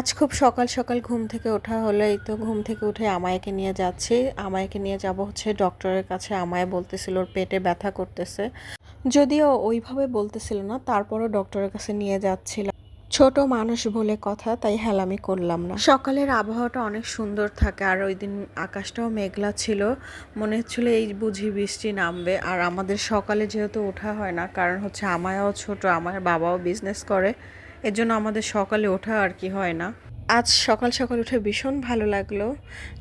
আজ খুব সকাল সকাল ঘুম থেকে ওঠা হলো। এই তো ঘুম থেকে উঠে আমায়কে নিয়ে যাচ্ছি। আমায়কে নিয়ে যাব হচ্ছে ডক্টরের কাছে। আমায় বলতেছিল ওর পেটে ব্যথা করতেছে। যদিও ওইভাবে বলতেছিল না, তারপরও ডক্টরের কাছে নিয়ে যাচ্ছিলাম ছোট মানুষ বলে কথা, তাই হেলামি করলাম না। সকালের আবহাওয়াটা অনেক সুন্দর থাকে, আর ওই দিন আকাশটাও মেঘলা ছিল। মনে হচ্ছিল এই বুঝি বৃষ্টি নামবে। আর আমাদের সকালে যেহেতু ওঠা হয় না, কারণ হচ্ছে আমায়ও ছোট, আমার বাবাও বিজনেস করে। এর জন্য আমাদের সকালে ওঠা আর কি হয় না। আজ সকাল সকাল উঠে ভীষণ ভালো লাগল।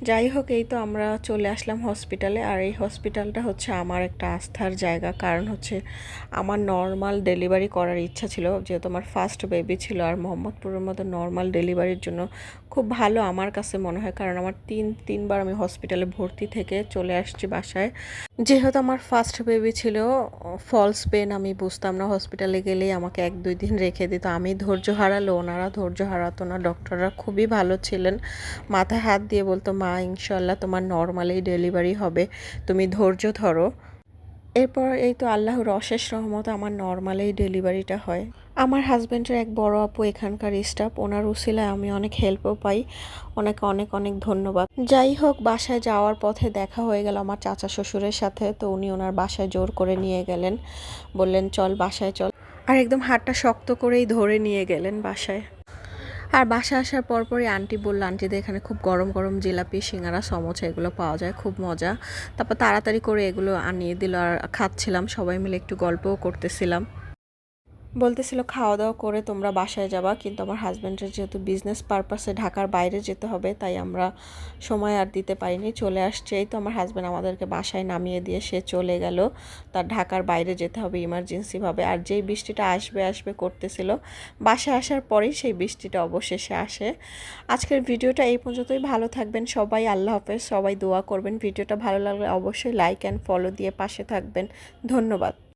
যাই হোক, এই তো আমরা চলে আসলাম হসপিটালে আর এই হসপিটালটা হচ্ছে আমার একটা আস্থার জায়গা। কারণ হচ্ছে আমার নর্মাল ডেলিভারি করার ইচ্ছা ছিল। যেহেতু আমার ফার্স্ট বেবি ছিল আর মোহাম্মদপুরের মতো নর্মাল ডেলিভারির জন্য খুব ভালো আমার কাছে মনে হয়। কারণ আমার তিন, তিনবার আমি হসপিটালে ভর্তি থেকে চলে আসছি বাসায়। যেহেতু আমার ফার্স্ট বেবি ছিল ফলস পেন আমি বুঝতাম না। হসপিটালে গেলেই আমাকে এক দুই দিন রেখে দিত। আমি ধৈর্য হারালো, ওনারা ধৈর্য হারাতো না ডক্টররা খুবই ভালো ছিলেন। মাথায় হাত দিয়ে বলতো, মা ইনশাল্লাহ তোমার নর্মালি ডেলিভারি হবে। তুমি ধৈর্য ধরো। এরপর এই তো আল্লাহর অশেষ রহমত, আমার নর্মালেই ডেলিভারিটা হয়। আমার হাজব্যান্ডের এক বড় আপু এখানকার স্টাফ ওনার উসিলায় আমি অনেক হেল্পও পাই, ওনাকে অনেক অনেক ধন্যবাদ। যাই হোক, বাসায় যাওয়ার পথে দেখা হয়ে গেল আমার চাচা শ্বশুরের সাথে, তো উনি ওনার বাসায় জোর করে নিয়ে গেলেন। বললেন, চল, বাসায় চল। আর একদম হাতটা শক্ত করেই ধরে নিয়ে গেলেন বাসায়। আর বাসা আসার পরপরই আন্টি বলল, আন্টিদের এখানে খুব গরম গরম জিলাপি, সিঙ্গারা, সমোসা এগুলো পাওয়া যায়, খুব মজা। তারপর তাড়াতাড়ি করে এগুলো আনিয়ে দিল আর খাচ্ছিলাম, সবাই মিলে একটু গল্পও করতেছিলাম। বলতেছিল খাওয়া দাওয়া করে তোমরা বাসায় যাবা, কিন্তু আমার হাজব্যান্ডের যেহেতু বিজনেস পারপাসে ঢাকার বাইরে যেতে হবে, তাই আমরা সময় আর দিতে পারিনি, চলে আসছে। এই তো আমার হাজব্যান্ড আমাদেরকে বাসায় নামিয়ে দিয়ে সে চলে গেল। তার ঢাকার বাইরে যেতে হবে ইমার্জেন্সিভাবে আর যেই বৃষ্টিটা আসবে আসবে করতেছিল, বাসায় আসার পরেই সেই বৃষ্টিটা অবশেষে আসে। আজকের ভিডিওটা এই পর্যন্তই। ভালো থাকবেন সবাই, আল্লাহ হাফেজ। সবাই দোয়া করবেন। ভিডিওটা ভালো লাগলে অবশ্যই লাইক অ্যান্ড ফলো দিয়ে পাশে থাকবেন। ধন্যবাদ।